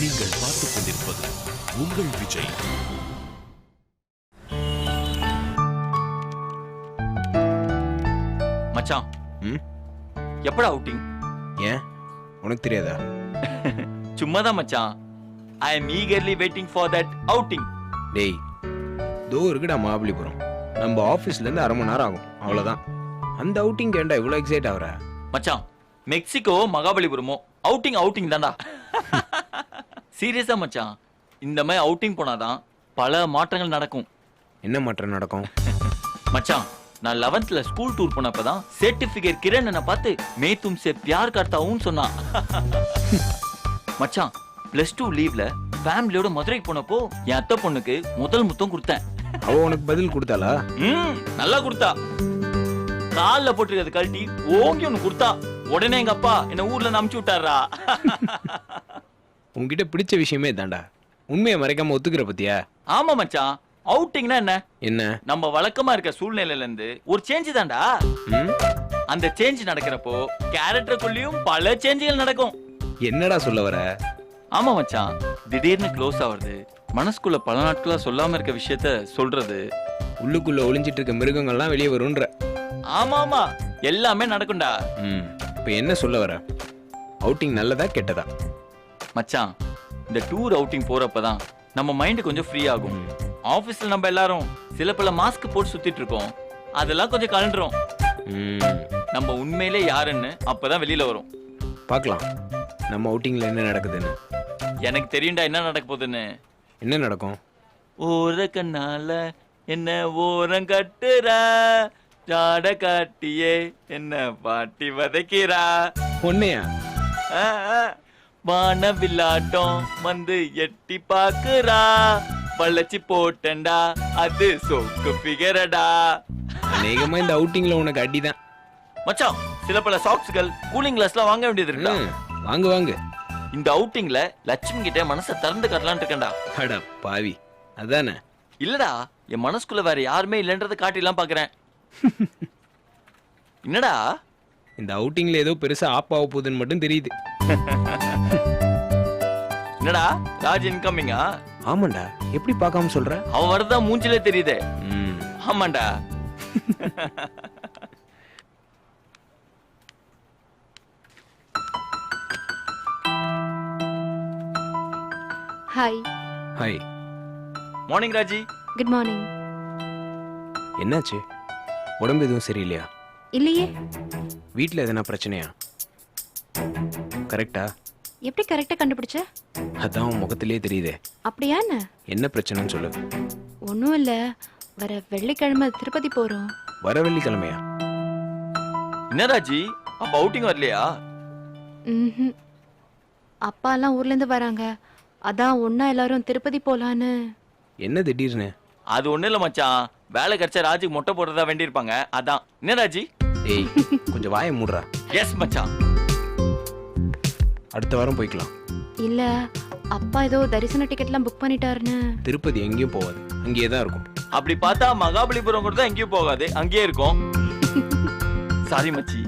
நீங்கள் பார்த்துக் கொண்டிருப்பது உங்கள் விஜய். மச்சான். ம்? எப்படா அவுட்டிங் ஏன்? உனக்கு தெரியாதா? சும்மாதான் மச்சான். I am eagerly waiting for that outing டேய் தோ இருக்குடா மகாபலிபுரம் நம்ம ஆஃபீஸ்ல இருந்து அரை மணி நேரம் ஆகும். அவ்வளவுதான். அந்த அவுட்டிங் ஏன்டா இவ்வளோ எக்ஸைட் ஆகுற? மச்சான் மெக்சிகோ மகாபலிபுரமோ? அவுட்டிங் அவுட்டிங் தான்டா. சீரியஸா மச்சான். இந்த மாதிரி அவுட்டிங் போனாதான் பல மாற்றங்கள் நடக்கும். என்ன மாற்றம் நடக்கும்? மச்சான் நான் லெவன்த்ல ஸ்கூல் டூர் போனப்பதான் சர்டிபிகேட் கிரண் என்ன பார்த்து மே தும்சே பியார் கர்த்தாவும் சொன்னான். மச்சான் பிளஸ் டூ லீவ்ல ஃபேமிலியோட மதுரைக்கு போனப்போ என் அத்தை பொண்ணுக்கு முதல் முத்தம் கொடுத்தேன். அவ உனக்கு பதில் கொடுத்தாளா? ம் நல்லா கொடுத்தா. கால்ல போட்டுருக்கிறது கழட்டி ஓங்கி ஒண்ணு கொடுத்தா உடனே எங்க அப்பா என்ன ஊர்ல அமுச்சு விட்டாரா உன்கிட்ட பிடிச்ச விஷயமே தான்டா உண்மையை மறைக்காம ஒத்துக்கிற பத்தியா? ஆமா மச்சான். அவுட்டிங்னா என்ன? என்ன? நம்ம வழக்கமா இருக்க சூழ்நிலையில இருந்து ஒரு சேஞ்ச் தான்டா? அந்த சேஞ்ச் நடக்கிறப்போ கேரக்டருக்குள்ளேயும் பல சேஞ்சுகள் நடக்கும். என்னடா சொல்ல வர? ஆமா மச்சான். திடீர்னு க்ளோஸ் ஆவறது மனசுக்குள்ள பல நாட்களா சொல்லாம இருக்க விஷயத்த சொல்றது. உள்ளுக்குள்ள ஒளிஞ்சிட்டு இருக்க மிருகங்கள்லாம் வெளியே வரும்ன்ற. ஆமா ஆமா. எல்லாமே நடக்கும்டா. இப்போ என்ன சொல்ல வர? அவுட்டிங் நல்லதா கெட்டதா? மச்சான் இந்த டூர் அவுட்டிங் போறப்பதான் நம்ம மைண்ட் கொஞ்சம் ஃப்ரீ ஆகும். ம். ஆபீஸ்ல நம்ம எல்லாரும் சில பல மாஸ்க் போட்டு சுத்திட்டு இருக்கோம். அதெல்லாம் கொஞ்சம் கலண்டுரும். நம்ம உண்மையிலே யாருன்னு அப்பதான் வெளியில வரும். பார்க்கலாம். நம்ம அவுட்டிங்ல என்ன நடக்குதுன்னு. எனக்கு தெரியும்டா என்ன நடக்க போகுதுன்னு. என்ன நடக்கும்? ஓர கண்ணால என்ன ஓரம் கட்டுறா? ஜாட காட்டியே என்ன பாட்டி வதைக்கிறா? ஆ. வானவில்லாட்டம் வந்து எட்டி பாக்குறா வளைச்சி போட்டண்டா அது சொக்கு பிகரடா அநேகமா இந்த அவுட்டிங்ல உனக்கு அடிதான். மச்சான் சில பல சாக்ஸ்கள் கூலிங் கிளாஸ்லாம் வாங்க வேண்டியது இருக்குடா ம், வாங்கு வாங்கு. இந்த அவுட்டிங்ல லட்சுமி கிட்ட மனசை திறந்து கட்டலாம்னு இருக்கேன்டா. அட பாவி அதானே? இல்லடா என் மனசுக்குள்ள வேற யாருமே இல்லைன்றதை காட்டிலாம் பாக்குறேன். என்னடா? இந்த அவுட்டிங்ல ஏதோ பெருசா ஆப் ஆக போகுதுன்னு மட்டும் தெரியுது. என்னடா ராஜ் இன்கமிங்கா ஆமாண்டா எப்படி பார்க்காம சொல்ற? அவன் வரதா மூஞ்சிலே தெரியுதே. ஆமாண்டா. Hi hi morning Raji. Good morning என்னாச்சு? உடம்பு எதுவும் சரியில்லையா? இல்லையே. வீட்டில் எதனா பிரச்சனையா? கரெக்டா எப்படி கரெக்டாக கண்டுபிடிச்ச? அதான் உன் முகத்திலே தெரியுதே. அப்படியா என்ன? என்ன பிரச்சனைன்னு சொல்லு. ஒன்றும் இல்லை. வர வெள்ளிக்கிழமை திருப்பதி போகிறோம் வர வெள்ளிக்கிழமையா? என்ன ராஜி அப்ப அவுட்டிங் வரலையா? ம் அப்பாலாம் ஊர்லேருந்து வராங்க. அதான் ஒன்றா எல்லாரும் திருப்பதி போகலான்னு என்ன திடீர்னு? அது ஒண்ணு இல்ல மச்சான். வேலை கிடைச்சா ராஜுக்கு மொட்டை போடுறதா வேண்டியிருப்பாங்க. அதான். என்ன ராஜி ஏய் கொஞ்சம் வாயை மூடுறா. எஸ் மச்சான். அடுத்த வாரம் போய்க்கலாம். இல்லை அப்பா ஏதோ தரிசன டிக்கெட்லாம் புக் பண்ணிட்டாருன்னு. திருப்பதி எங்கேயும் போகாது. அங்கேயே தான் இருக்கும். அப்படி பார்த்தா மகாபலிபுரம் கூட தான் எங்கேயும் போகாது. அங்கேயே இருக்கும். சாரி மச்சி.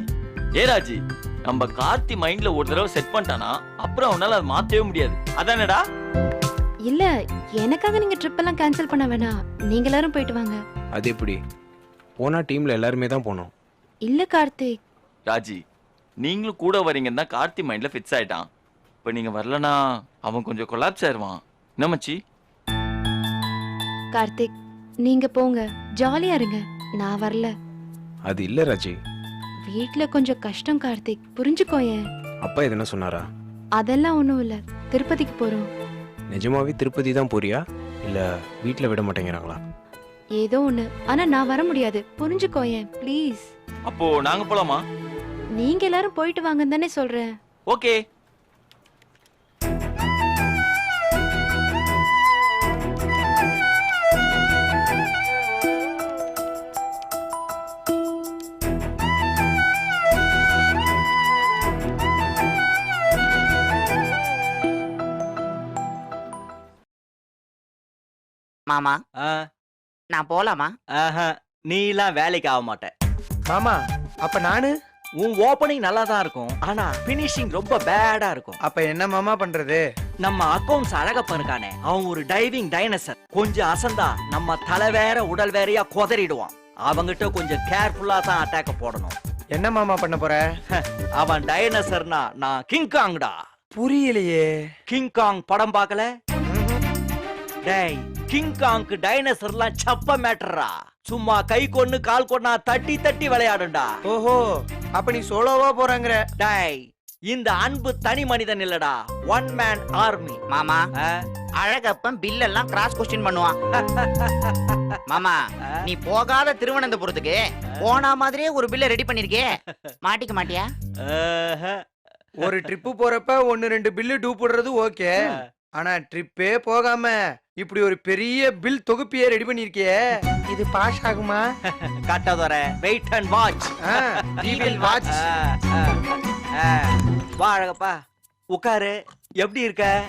ஏ ராஜி நம்ம கார்த்தி மைண்ட்ல ஒரு தடவை செட் பண்ணிட்டானா அப்புறம் அவனால அதை மாத்தவே முடியாது. அதானடா? இல்லை எனக்காக நீங்கள் ட்ரிப் எல்லாம் கேன்சல் பண்ண வேணாம். நீங்கள் எல்லாரும் போயிட்டு வாங்க. அது எப்படி? போனா டீம்ல எல்லாருமே தான் போனோம். இல்லை கார்த்திக். ராஜி நீங்களும் கூட வரீங்கன்னு தான் கார்த்தி மைண்ட்ல ஃபிக்ஸ் ஆயிட்டான். இப்போ நீங்க வரலனா அவன் கொஞ்சம் கொலாப்ஸ் ஆயிருவான். என்ன மச்சி? கார்த்திக் நீங்கள் போங்க. ஜாலியாக இருங்க. நான் வரல. அது இல்ல ராஜி. வீட்டில் கொஞ்சம் கஷ்டம் கார்த்திக். புரிஞ்சுக்கோயேன் அப்பா எதனா சொன்னாரா? அதெல்லாம் ஒன்றும் இல்லை. திருப்பதிக்கு போகிறோம் நிஜமாவே திருப்பதி தான் போறியா? இல்ல வீட்ல விட மாட்டேங்கிறாங்களா? ஏதோ ஒன்று ஆனால் நான் வர முடியாது. புரிஞ்சுக்கோயேன் ப்ளீஸ் அப்போ நாங்க போலாமா? நீங்கள் எல்லாரும் போயிட்டு வாங்கன்னு தானே சொல்கிறேன் ஓகே. மாமா ஆ, நான் போலாமா? ஆஹா, நீலாம் வேலைக்கு ஆக மாட்ட மாமா அப்ப நானு? உன் ஓப்பனிங் நல்லா தான் இருக்கும் ஆனா பினிஷிங் ரொம்ப பேடா இருக்கும். அப்ப என்ன மாமா பண்றது? நம்ம அக்கவுண்ட்ஸ் அழகப்ப இருக்கானே அவன் ஒரு டைவிங் டைனசர் கொஞ்சம் அசந்தா நம்ம தலை வேற உடல் வேறையா கொதறிடுவான். அவங்கிட்ட கொஞ்சம் கேர்ஃபுல்லா தான் அட்டாக்க போடணும். என்ன மாமா பண்ண போற? அவன் டைனசர்னா நான் கிங் காங்டா புரியலையே. கிங் காங் படம் பார்க்கல? டேய் கிங் காங்க்கு டைனசர்லாம் சப்ப மேட்டரா சும்மா கை கொன்னு கால் கொன்னா தட்டி தட்டி விளையாடுண்டா. ஓஹோ அப்ப நீ சோலோவா போறாங்கற. டேய் இந்த அன்பு தனி மனிதன் இல்லடா. ஒன் மேன் ஆர்மி மாமா அழகப்பன் பில் எல்லாம் கிராஸ் கொஸ்டின் பண்ணுவான். மாமா நீ போகாத திருவனந்தபுரத்துக்கு. போன மாதிரியே ஒரு பில்ல ரெடி பண்ணிருக்கே. மாட்டிக்க மாட்டியா? ஒரு ட்ரிப்பு போறப்ப ஒன்னு ரெண்டு பில்லு டூ போடுறது ஓகே ஆனா ட்ரிப்பே போகாம இப்படி ஒரு பெரிய பில் தொகுப்பியே ரெடி பண்ணிருக்கியே. இது பாஸ் ஆகுமா Kattadurai wait and watch we will watch. வா அழகப்பா. உட்காரு. எப்படி இருக்க?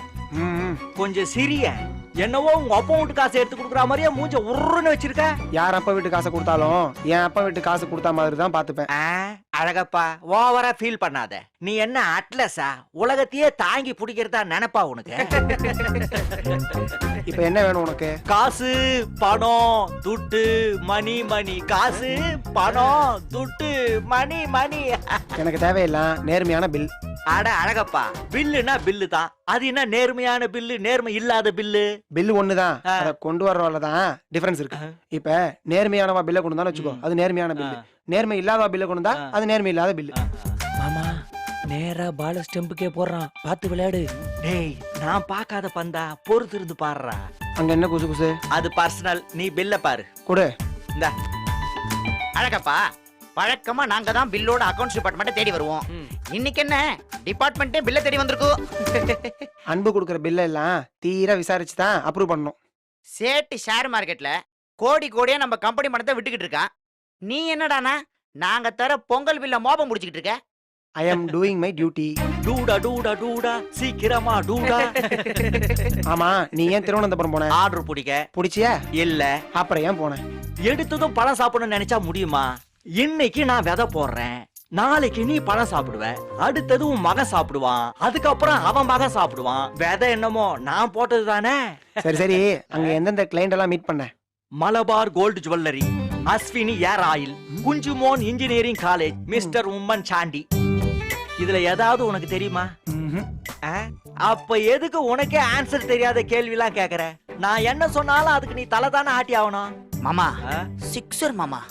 கொஞ்சம் சிரிய. என்னவோ உங்க அப்பா வீட்டு காசு எடுத்து கொடுக்குற மாதிரியே மூஞ்ச உருன்னு வச்சிருக்க? யார் அப்பா வீட்டு காசை கொடுத்தாலும் என் அப்பா வீட்டு காசு கொடுத்த மாதிரி தான் பார்த்துப்பேன். ஆ, அழகப்பா ஓவரா ஃபீல் பண்ணாத. நீ என்ன அட்லஸா உலகத்தையே தாங்கி பிடிக்கிறதா நினைப்பா உனக்கு? இப்போ என்ன வேணும் உனக்கு? காசு பணம் துட்டு மணி மணி. காசு பணம் துட்டு மணி மணி. எனக்கு தேவையில்லை நேர்மையான பில் அட அழகப்பா. பில்லுனா பில்லு தான். அது என்ன நேர்மையான பில்லு நேர்மை இல்லாத பில்லு? பில் ஒன்று தான் ஆ. அதை கொண்டு வரவள தான் டிஃபரன்ஸ் இருக்கு. இப்போ நேர்மையானவா பில்லை கொண்டு வச்சுக்கோ. அது நேர்மையான பில் ஆ. நேர்மை இல்லாதவா பில்லை கொண்டு. அது நேர்மை இல்லாத பில் மாமா நேரா பால ஸ்டெம்புக்கே போடுறான். பார்த்து விளையாடு. டேய் நான் பார்க்காத பந்தா பொறுத்து இருந்து பாடுறா. அங்க என்ன குசு குசு? அது பர்சனல் நீ பில்ல பாரு. கொடு. இந்த. அழகப்பா வழக்கமா நாங்க தான் பில்லோட அக்கவுண்ட்ஸ் டிபார்ட்மெண்ட்டை தேடி வருவோம். இன்னைக்கு என்ன? டிபார்ட்மெண்ட்டே பில்ல தேடி வந்திருக்கோம் அன்பு கொடுக்குற பில்லை எல்லாம் தீர விசாரிச்சு தான் அப்ரூவ் பண்ணணும். சேட்டு ஷேர் மார்க்கெட்ல கோடி கோடியா நம்ம கம்பெனி பணத்தை விட்டுக்கிட்டு இருக்கான் நீ என்னடானா? நாங்க தர பொங்கல் பில்ல மோபம் முடிச்சுக்கிட்டு இருக்க. I am doing my duty Doda டூடா டூடா. சீக்கிரமா டூடா. ஆமா நீ ஏன் திருவனந்தபுரம் போன? ஆர்டர் பிடிக்க. பிடிச்சியா? இல்ல. அப்புறம் ஏன் போனேன் எடுத்ததும் பழம் சாப்பிடணும்னு நினைச்சா முடியுமா? இன்னைக்கு நான் விதை போடுறேன். நாளைக்கு நீ பழம் சாப்பிடுவ அடுத்தது உன் மகன் சாப்பிடுவான் அதுக்கப்புறம் அவன் மகன் சாப்பிடுவான். விதை என்னமோ நான் போட்டது தானே? சரி சரி அங்க எந்தெந்த கிளைண்ட் எல்லாம் மீட் பண்ண? Malabar gold jewellery Ashwini air oil Kunjumon engineering college mister Oommen Chandy. இதுல ஏதாவது உனக்கு தெரியுமா? அப்ப எதுக்கு உனக்கே ஆன்சர் தெரியாத கேள்வி எல்லாம் கேக்குற? நான் என்ன சொன்னாலும் அதுக்கு நீ தலை தானே ஆட்டி ஆகணும் மாமா சிக்ஸர் மாமா.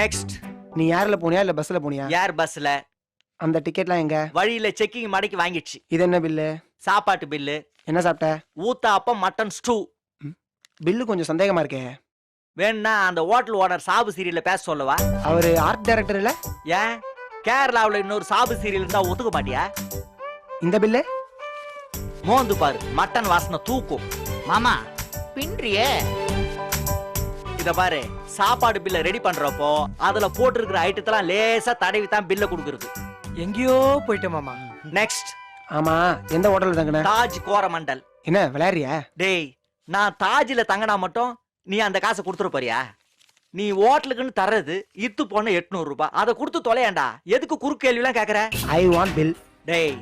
நெக்ஸ்ட் நீ யார்ல போனியா இல்ல பஸ்ல போனியா? ஏர் பஸ்ல அந்த டிக்கெட்லாம் எங்க? வழியில செக்கிங் மடக்கி வாங்கிடுச்சு. இது என்ன பில்லு சாப்பாட்டு பில்லு என்ன சாப்பிட்ட? ஊத்தாப்பம் மட்டன் ஸ்டூ பில்லு கொஞ்சம் சந்தேகமா இருக்கே. வேணும்னா அந்த ஹோட்டல் ஓனர் சாபு சீரியல்ல பேச சொல்லவா? அவரு ஆர்ட் டைரக்டர் இல்ல? ஏன்? கேரளாவுல இன்னொரு சாபு சீரியல் இருந்தா ஒத்துக்க மாட்டியா? இந்த பில்லு மோந்து பாரு மட்டன் வாசனை தூக்கும். மாமா பின்றியே. இத பாரு சாப்பாடு பில்ல ரெடி பண்றப்போ அதுல போட்டிருக்கிற ஐட்டத்தெல்லாம் லேசா தடவி தான் பில்ல குடுக்குறது. எங்கேயோ போயிட்ட மாமா. நெக்ஸ்ட் ஆமா எந்த ஹோட்டல்ல தங்கின? தாஜ் கோரமண்டல். என்ன விளையாடுறியா? டேய் நான் தாஜ்ல தங்கினா மட்டும் நீ அந்த காசை கொடுத்துட போறியா? நீ ஹோட்டலுக்குன்னு தர்றது இத்து போன எட்நூறு ரூபாய். அதை கொடுத்து தொலையாண்டா. எதுக்கு குறுக்கு கேள்வி எல்லாம் கேக்குற? ஐ வாண்ட் பில் டேய்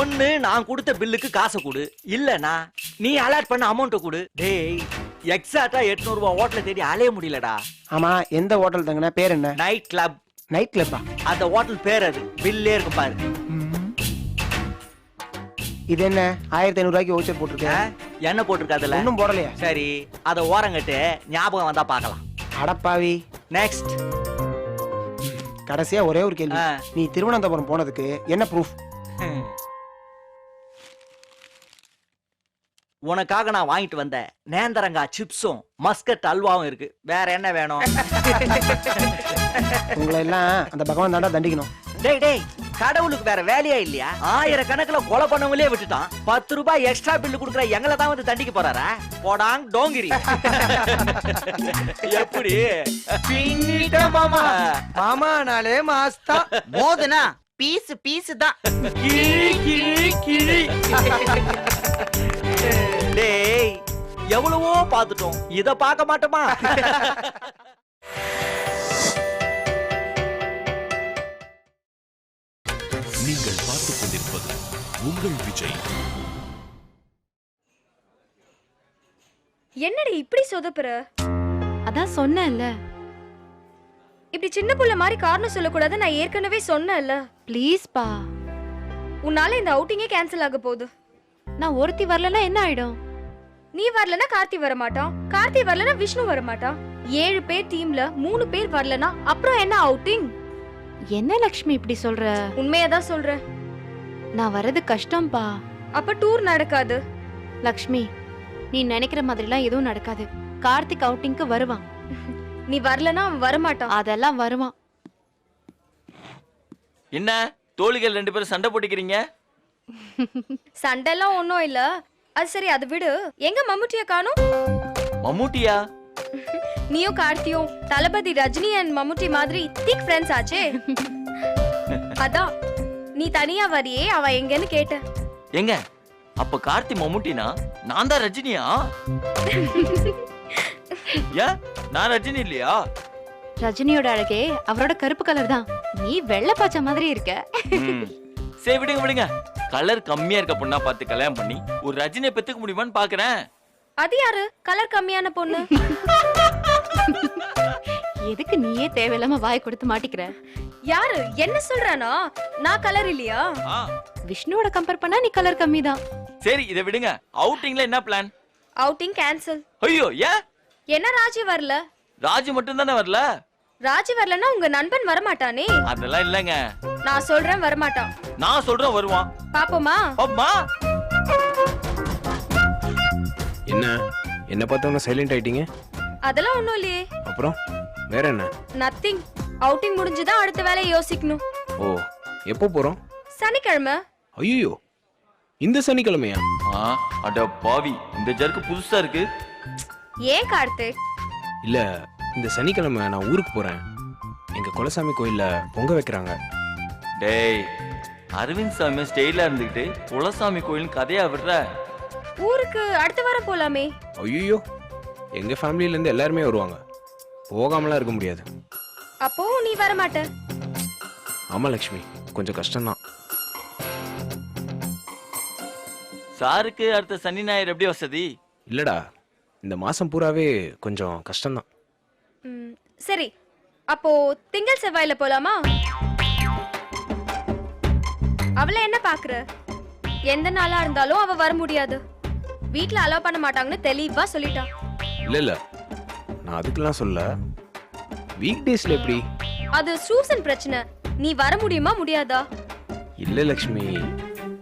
ஒண்ணு நான் கொடுத்த பில்லுக்கு காசை கொடு. இல்லனா நீ அலாட் பண்ண அமௌண்ட்டை கொடு. டேய் எக்ஸாக்டா எட்நூறு ரூபாய் ஹோட்டல தேடி அலைய முடியலடா. ஆமா எந்த ஹோட்டல் தங்கின? பேர் என்ன? நைட் கிளப் நைட் கிளப்பா அந்த ஹோட்டல் பேர் அது. பில்லே இருக்கும் பாரு. இது என்ன? ஆயிரத்தி ஐநூறு ரூபாய்க்கு ஓச்சர் போட்டிருக்க. ஆ? என்ன போட்டிருக்கு அதுல? ஒன்னும் போடலையா. சரி அத ஓரங்கட்டு ஞாபகம் வந்தா பார்க்கலாம். அடப்பாவி நெக்ஸ்ட் கடைசியா ஒரே ஒரு கேள்வி. நீ திருவனந்தபுரம் போனதுக்கு என்ன ப்ரூஃப் உனக்காக நான் வாங்கிட்டு வந்த நேந்தரங்கா சிப்ஸும் மஸ்கட் அல்வாவும் இருக்கு. வேற என்ன வேணும்? உங்களை எல்லாம் அந்த பகவான் தாண்டா தண்டிக்கணும். டேய் டேய் கடவுளுக்கு வேற வேலையா இல்லையா? ஆயிரக்கணக்குல கொலை பண்ணவங்களே விட்டுட்டான். பத்து ரூபாய் எக்ஸ்ட்ரா பில்லு கொடுக்குற எங்களை தான் வந்து தண்டிக்க போறாரா? போடாங் டோங்கிரி. எப்படி? மாமா. மாமா நாளே மாஸ்தா. மோதுனா? பீஸ் பீஸ் தான். கிழி கிழி கிழி. டேய் எவ்வளவோ பார்த்துட்டோம். இத பார்க்க மாட்டோமா? நீங்கள் பார்த்துக் கொண்டிருப்பது உங்கள் விஜய். என்னடி இப்படி சொதப்புற? அதான் சொன்னேன்ல. இப்படி சின்ன புள்ள மாதிரி காரணம் சொல்லக்கூடாது நான் ஏற்கனவே சொன்னேன்ல. ப்ளீஸ் பா. உன்னால இந்த அவுட்டிங்கே கேன்சல் ஆக போகுது. நான் ஒருத்தி வரலன்னா என்ன ஆயிடும்? நீ வரலனா கார்த்தி வர மாட்டான் கார்த்தி வரலனா விஷ்ணு வர மாட்டான் ஏழு பேர் டீம்ல மூணு பேர் வரலனா அப்புறம் என்ன அவுட்டிங் என்ன லக்ஷ்மி இப்படி சொல்ற? உண்மையதான் சொல்றேன் நான் வர்றது கஷ்டம்பா. அப்ப டூர் நடக்காது. லக்ஷ்மி நீ நினைக்கிற மாதிரிலாம் எதுவும் நடக்காது. கார்த்திக் அவுட்டிங்க்கு வருவான். நீ வரலனா அவன் வர மாட்டான் அதெல்லாம் வருவான். என்ன? தோழிகள் ரெண்டு பேரும் சண்டை போட்டுக்கிறீங்க? சண்டைலாம் ஒன்றும் இல்ல. அது சரி அது விடு. எங்க மம்முட்டிய காணும்? மம்மூட்டியா? நீயும் கார்த்தியும் தளபதி ரஜினி அண்ட் மம்முட்டி மாதிரி திக் ஃப்ரெண்ட்ஸ் ஆச்சே. அதான் நீ தனியா வரியே அவ எங்கன்னு கேட்டேன் எங்க? அப்ப கார்த்தி மம்முட்டினா நான் தான் ரஜினியா? ஏன் நான் ரஜினி இல்லையா? ரஜினியோட அழகே அவரோட கருப்பு கலர் தான். நீ வெள்ளை பாச்ச மாதிரி இருக்க. சரி விடுங்க விடுங்க. கலர் கம்மியா இருக்க பொண்ணா பார்த்து கல்யாணம் பண்ணி ஒரு ரஜினியை பெத்துக்க முடியுமான்னு பாக்குறேன். அது யாரு? கலர் கம்மியான பொண்ணு. எதுக்கு நீயே தேவையில்லாம வாய் கொடுத்து மாட்டிக்கிற? யாரு? என்ன சொல்றானா? நான் கலர் இல்லையா? விஷ்ணுவோட கம்பேர் பண்ணா நீ கலர் கம்மி தான் சரி இதை விடுங்க. அவுட்டிங்ல என்ன பிளான் அவுட்டிங் கேன்சல் ஐயோ ஏன்? என்ன ராஜி வரல? ராஜு மட்டும் தானே வரல? ராஜி வரலன்னா உங்க நண்பன் வரமாட்டானே? அதெல்லாம் இல்லைங்க. நான் சொல்றேன் வரமாட்டான். நான் சொல்றேன் வருவான். பாப்போமா? அம்மா! என்ன? என்ன பார்த்தவொன்னே சைலண்ட் ஆயிட்டீங்க? அதெல்லாம் ஒண்ணும் இல்லையே. அப்புறம்? வேற என்ன? நத்திங் அவுட்டிங் முடிஞ்சுதான் அடுத்த வேலையை யோசிக்கணும். ஓ எப்போ போறோம்? சனிக்கிழமை. ஐயோ இந்த சனிக்கிழமையா? ஆ, அட பாவி இந்த ஜர்க்கு புதுசா இருக்கு. ஏன் கார்த்திக் இல்ல இந்த சனிக்கிழமை நான் ஊருக்கு போறேன். எங்க குலசாமி கோயில்ல பொங்க வைக்கிறாங்க. டேய் அரவிந்த் சாமி ஸ்டெயிலா இருந்துகிட்டு குலசாமி கோயில் கதையா விடுற? ஊருக்கு அடுத்த வாரம் போலாமே. ஐயோ எங்க ஃபேமிலில இருந்து எல்லாருமே வருவாங்க. போகாமலாம் இருக்க முடியாது. அப்போ நீ வரமாட்ட? ஆமா லக்ஷ்மி. கொஞ்சம் கஷ்டம்தான். சாருக்கு அடுத்த சனி ஞாயிறு எப்படி வசதி? இல்லடா இந்த மாசம் பூராவே கொஞ்சம் கஷ்டம்தான். சரி. அப்போ திங்கள் செவ்வாயில போலாமா? அவளை என்ன பாக்குற? எந்த நாளா இருந்தாலும் அவ வர முடியாது. வீட்ல அலோவ் பண்ண மாட்டாங்கன்னு தெளிவா சொல்லிட்டான் இல்ல இல்ல. நான் அதுக்கெல்லாம் சொல்ல. வீக் டேஸ்ல எப்படி? அது சூசன் பிரச்சனை. நீ வர முடியுமா முடியாதா? இல்ல லக்ஷ்மி.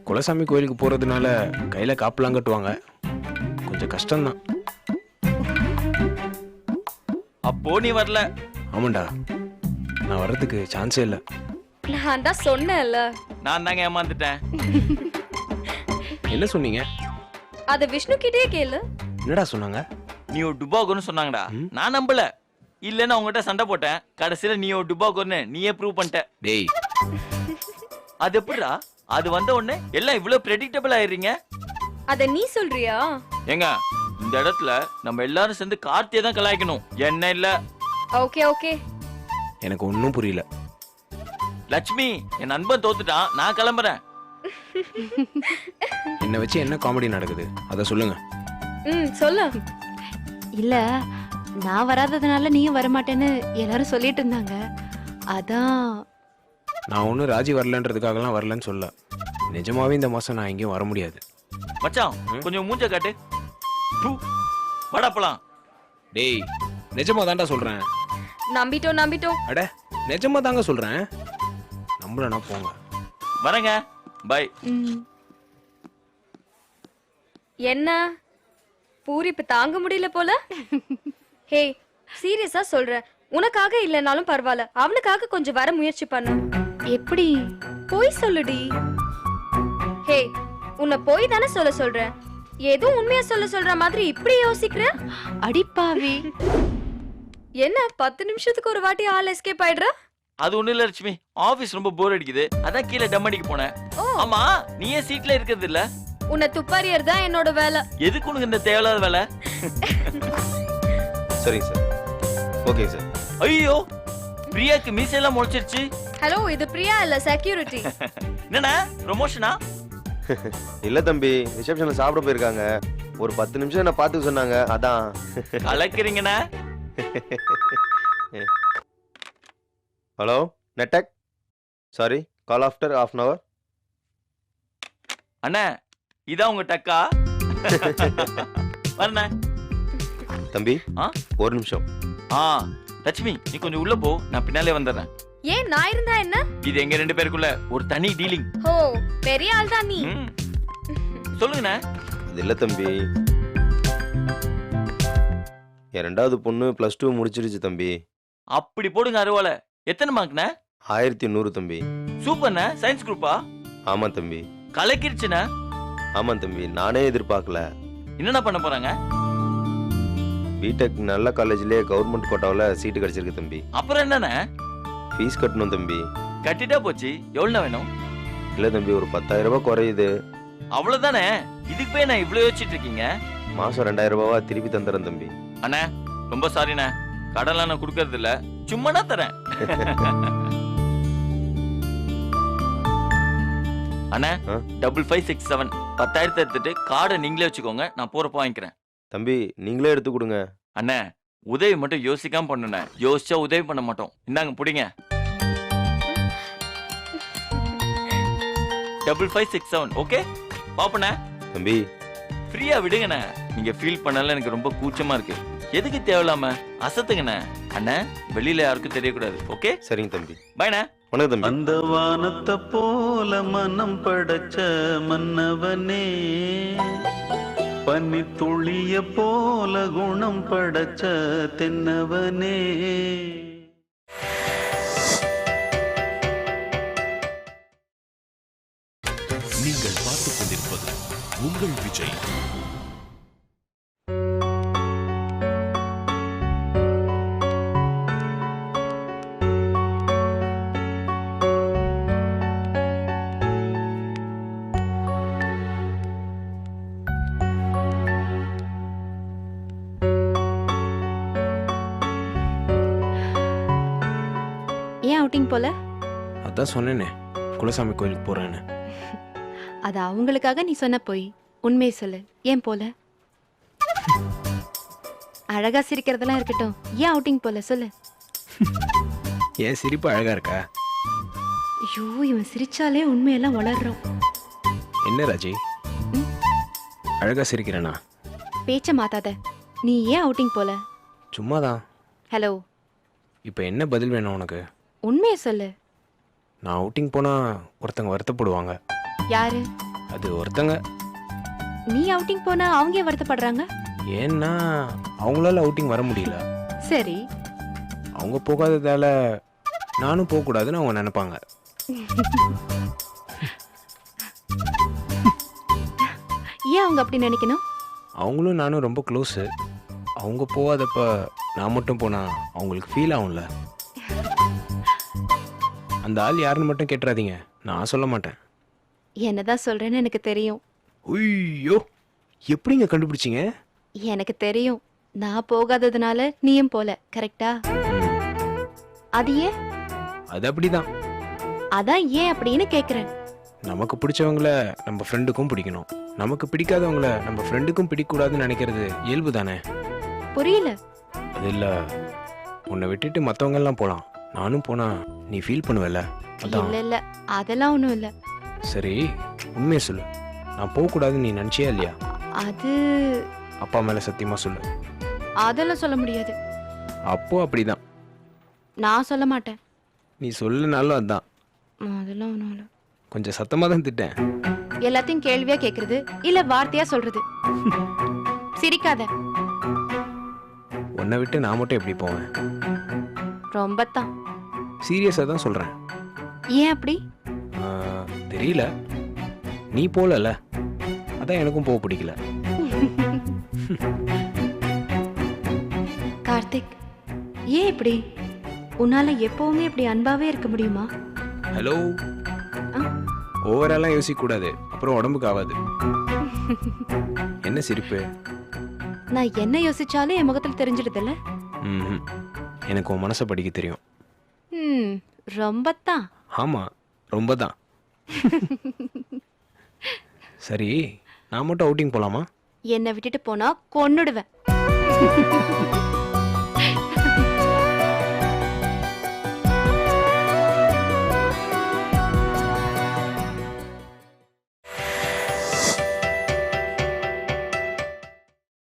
குலசாமி கோயிலுக்கு போறதுனால கையில காப்பெல்லாம் கட்டுவாங்க. கொஞ்சம் கஷ்டம்தான். அப்போ நீ வரல. ஆமாண்டா. நான் வர்றதுக்கு சான்ஸே இல்லை. நான் தான் சொன்னேன்ல. நான் தாங்க ஏமாந்துட்டேன். என்ன சொன்னீங்க? அத விஷ்ணு கிட்டே கேளு. என்னடா சொன்னாங்க? நீ ஒரு டுபாகோன்னு சொன்னாங்கடா. நான் நம்பல. இல்லன்னு அவங்ககிட்ட சண்டை போட்டேன். கடைசியில நீ ஒரு டுபாகோன்னு நீயே ப்ரூவ் பண்ணிட்ட. டேய். அது எப்படிடா? அது வந்த உடனே எல்லாம் இவ்வளவு ப்ரெடிக்டபிள் ஆயிடுறீங்க? அத நீ சொல்றியா? ஏங்க இந்த இடத்துல நம்ம எல்லாரும் சேர்ந்து கார்த்தியை தான் கலாய்க்கணும். என்ன இல்ல? Okay okay. எனக்கு ஒன்றும் புரியல. லட்சுமி என் நண்பன் தோத்துட்டான். நான் கிளம்புறேன். என்னை வச்சு என்ன காமெடி நடக்குது? அதை சொல்லுங்க. ம் சொல்லு இல்ல நான் வராததுனால நீயும் வரமாட்டேன்னு எல்லாரும் சொல்லிட்டு இருந்தாங்க. அதான். நான் ஒன்றும் ராஜி வரலன்றதுக்காகலாம் வரலன்னு சொல்ல. நிஜமாவே இந்த மாசம் நான் எங்கேயும் வர முடியாது. மச்சான் கொஞ்சம் மூஞ்ச காட்டு. பூ, வாடா போலாம். டேய் நிஜமா தான்டா சொல்றேன். நம்பிட்டோம் நம்பிட்டோம். அட நிஜமா தாங்க சொல்றேன். நம்பலனா போங்க? வரேங்க. பை என்ன? பூரிப்பு தாங்க முடியல போல? ஹே சீரியஸா சொல்றேன் உனக்காக இல்லைனாலும் பரவாயில்ல. அவனுக்காக கொஞ்சம் வர முயற்சி பண்ணு. எப்படி? போய் சொல்லுடி. ஹே உன்னை போய் தானே சொல்ல சொல்றேன் ஏதோ உண்மையா சொல்ல சொல்ற மாதிரி இப்படி யோசிக்கிற? அடிப்பாவி. என்ன பத்து நிமிஷத்துக்கு ஒரு வாட்டி ஆள் எஸ்கேப் ஆயிடுற? அது ஒண்ணு இல்ல லட்சுமி. ஆபீஸ் ரொம்ப போர் அடிக்குது. அதான் கீழே டம் அடிக்க போனேன். ஓ. ஆமா நீ ஏன் சீட்ல இருக்கிறது இல்ல? உன்னை துப்பாரியர் தான் என்னோட வேலை. எதுக்கு உனக்கு இந்த தேவையில்லாத வேலை? சரிங்க சார் ஓகே சார் ஐயோ பிரியாக்கு மீசையெல்லாம் முளைச்சிருச்சு. ஹலோ இது பிரியா இல்ல செக்யூரிட்டி என்னண்ணா ப்ரொமோஷனா இல்ல தம்பி ரிசப்ஷன்ல சாப்பிட போயிருக்காங்க. ஒரு பத்து நிமிஷம் என்ன பார்த்துக்க சொன்னாங்க அதான். கலக்கிறீங்கண்ணே. Hello நெட்டக் sorry call after half an hour அண்ணே இதான் உங்க டக்கா? வரண்ணே. தம்பி ஆ? ஒரு நிமிஷம். ஆ லட்சுமி நீ கொஞ்சம் உள்ள போ நான் பின்னாலே வந்துடுறேன். ஏன் நான் இருந்தா என்ன? இது எங்க ரெண்டு பேருக்குள்ள ஒரு தனி டீலிங் ஓ பெரிய ஆள் தான் நீ சொல்லுங்கண்ணே. அது இல்லை தம்பி. என் ரெண்டாவது பொண்ணு ப்ளஸ் டூ முடிச்சிருச்சு தம்பி. அப்படி போடுங்க அருவாலை எத்தனை மார்க்ண்ணே ஆயிரத்தி நூறு தம்பி. சூப்பர்ண்ணே சயின்ஸ் குரூப்பா ஆமாம் தம்பி. கலக்கிருச்சுண்ணே. ஆமாம் தம்பி. நானே எதிர்பார்க்கல. என்னண்ணா பண்ண போறாங்க? பிடெக் நல்ல காலேஜ்லேயே கவர்மெண்ட் கோட்டாவில் சீட்டு கிடச்சிருக்கு தம்பி. அப்புறம் என்னண்ணே? ஃபீஸ் கட்டணும் தம்பி. கட்டிட்டா போச்சு. எவ்வளோ வேணும்? இல்லை தம்பி ஒரு பத்தாயிரம் ரூபாய் குறையுது. அவ்வளவுதானே இதுக்கு போய் நான் இவ்வளவு யோசிச்சுட்டு இருக்கீங்க? மாதம் ரெண்டாயிரம் ரூபாவா திருப்பி தந்துடுறேன் தம்பி. அண்ணே ரொம்ப சாரிண்ணே கடன்லாம் நான் கொடுக்கறது இல்ல சும்மானா தரேன். அண்ணே? டபுள் ஃபைவ் சிக்ஸ் செவன் பத்தாயிரத்தை எடுத்துட்டு கார்டை நீங்களே வச்சுக்கோங்க. நான் போறப்ப வாங்கிக்கிறேன். தம்பி நீங்களே எடுத்து கொடுங்க. அண்ணே உதவி மட்டும் யோசிக்காம பண்ணுண்ணே. யோசிச்சா உதவி பண்ண மாட்டோம். இந்தாங்க புடிங்க. Double five six seven okay பாப்பண்ணே. தம்பி. ஃப்ரீயா விடுங்கண்ணே. நீங்க ஃபீல் பண்ணல எனக்கு ரொம்ப கூச்சமா இருக்கு. எதுக்கு தேவையில்லாம? அசத்துங்கண்ணே. அண்ணே வெளியில யாருக்கும் தெரியக்கூடாது. ஓகே? சரிங்க தம்பி. பாய்ண்ணே வணக்கம் தம்பி. அந்த வானத்தை போல மனம் படைச்ச மன்னவனே பனி துளிய போல குணம் படைச்ச தென்னவனே. நீங்கள் பார்த்துக் கொண்டிருப்பது உங்கள் விஜய். அவுட்டிங் போல? அதான் சொன்னேனே குலசாமி கோயிலுக்கு போகிறேன்னு அது அவங்களுக்காக நீ சொன்ன போய். உண்மையை சொல்லு. ஏன் போல? அழகா சிரிக்கிறதெல்லாம் இருக்கட்டும். ஏன் அவுட்டிங் போல? சொல்லு. ஏன் சிரிப்பு அழகா இருக்கா? ஐயோ இவன் சிரிச்சாலே உண்மையெல்லாம் வளர்றோம் என்ன ராஜி? அழகா சிரிக்கிறேனா? பேச்ச மாத்தாத. நீ ஏன் அவுட்டிங் போல? சும்மாதான். ஹலோ இப்போ என்ன பதில் வேணும் உனக்கு? உண்மையை சொல்லு. நான் அவுட்டிங் போனால் ஒருத்தங்க வருத்தப்படுவாங்க. யாரு? அது ஒருத்தங்க. நீ அவுட்டிங் போனா அவங்க ஏன் வருத்தப்படுறாங்க? ஏன்னா அவங்களால அவுட்டிங் வர முடியல. சரி. அவங்க போகாததால நானும் போகக்கூடாதுன்னு அவங்க நினைப்பாங்க. ஏன் அவங்க அப்படி நினைக்கணும்? அவங்களும் நானும் ரொம்ப க்ளோஸு அவங்க போகாதப்ப நான் மட்டும் போனா அவங்களுக்கு ஃபீல் ஆகும்ல. அந்த ஆள் யாருன்னு மட்டும் கேட்டுறாதீங்க. நான் சொல்ல மாட்டேன். என்னதான் சொல்றேன்னு எனக்கு தெரியும். ஐயோ எப்படிங்க கண்டுபிடிச்சிங்க? எனக்கு தெரியும். நான் போகாததுனால நீயும் போல கரெக்டா அது ஏன்? அது அப்படிதான். அதான் ஏன் அப்படின்னு கேக்குறேன். நமக்கு பிடிச்சவங்கள நம்ம ஃப்ரெண்டுக்கும் பிடிக்கணும். நமக்கு பிடிக்காதவங்கள நம்ம ஃப்ரெண்டுக்கும் பிடிக்கக்கூடாதுன்னு நினைக்கிறது இயல்பு தானே புரியல. அது இல்லை. உன்னை விட்டுட்டு மற்றவங்க எல்லாம் போகலாம் நானும் போனா நீ ஃபீல் பண்ணுவல அதான். இல்ல இல்ல. அதெல்லாம் ஒண்ணும் இல்ல. சரி உண்மையை சொல்லு. நான் போகக்கூடாதுன்னு நீ நினச்சியா இல்லையா? அது அப்பா மேலே சத்தியமா சொல்லு. அதெல்லாம் சொல்ல முடியாது. அப்போ அப்படிதான். நான் சொல்ல மாட்டேன். நீ சொல்லனாலும் அதான். அதெல்லாம் ஒண்ணும் இல்ல. கொஞ்சம் சத்தமாக தான் திட்டேன். எல்லாத்தையும் கேள்வியா கேக்குறது இல்ல வார்த்தையா சொல்றது? சிரிக்காத. உன்னை விட்டு நான் மட்டும் எப்படி போவேன்? ரொம்ப தான் சீரியஸாக தான் சொல்கிறேன் ஏன் அப்படி? தெரியல. நீ போகலல்ல அதான் எனக்கும் போக பிடிக்கல. கார்த்திக் ஏன் இப்படி? உன்னால எப்பவுமே இப்படி அன்பாவே இருக்க முடியுமா? ஹலோ ஆ? ஓவராலாம் யோசிக்கக்கூடாது. அப்புறம் உடம்புக்கு ஆகாது. என்ன சிரிப்பு? நான் என்ன யோசிச்சாலும் என் முகத்துல தெரிஞ்சிடுதுல்ல? ம்ஹும். எனக்கு உன் மனசை படிக்க தெரியும். ம் ரொம்ப தான் ஆமாம் ரொம்ப தான் சரி நான் மட்டும் அவுட்டிங் போகலாமா என்னை விட்டுட்டு போனா கொன்னுடுவேன்.